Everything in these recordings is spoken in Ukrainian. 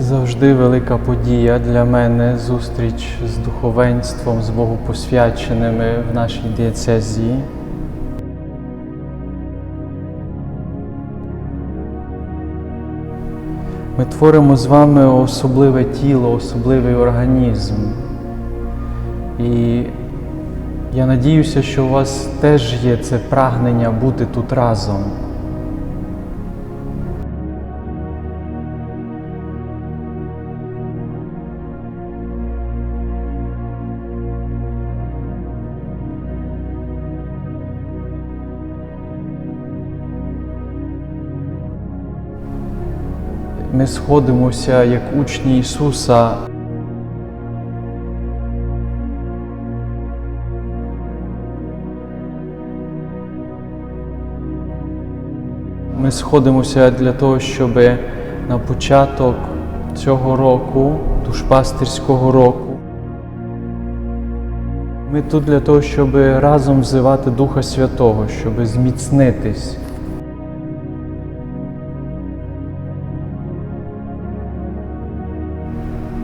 завжди велика подія для мене зустріч з духовенством, з богопосвяченими в нашій дієцезії. Ми творимо з вами особливе тіло, особливий організм. І я надіюся, що у вас теж є це прагнення бути тут разом. Ми сходимося як учні Ісуса. Ми сходимося для того, щоб на початок цього року, душпастирського року, ми тут для того, щоб разом взивати Духа Святого, щоб зміцнитись.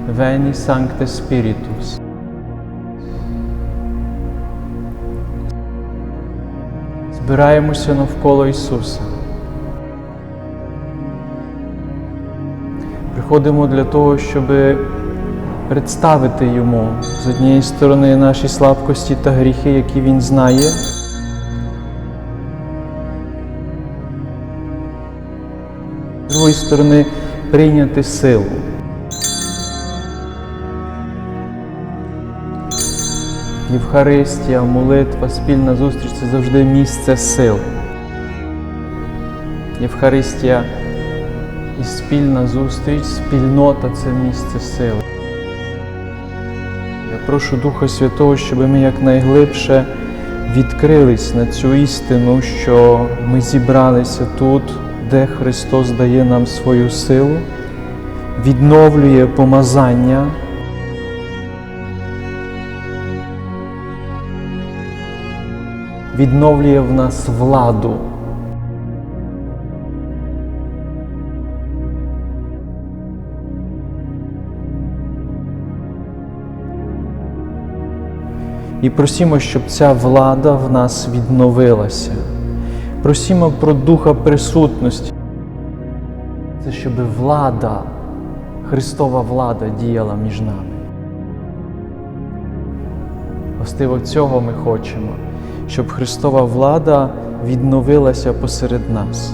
Veni Sancte Spiritus. Збираємося навколо Ісуса. Приходимо для того, щоб представити Йому з однієї сторони наші слабкості та гріхи, які Він знає. З другої сторони, прийняти силу. Євхаристія, молитва, спільна зустріч це завжди місце сил. Євхаристія і спільна зустріч, спільнота це місце сили. Я прошу Духа Святого, щоб ми якнайглибше відкрились на цю істину, що ми зібралися тут, де Христос дає нам свою силу, відновлює помазання. Відновлює в нас владу. І просімо, щоб ця влада в нас відновилася. Просімо про духа присутності. Це щоб влада, Христова влада діяла між нами. Властиво цього ми хочемо, щоб Христова влада відновилася посеред нас.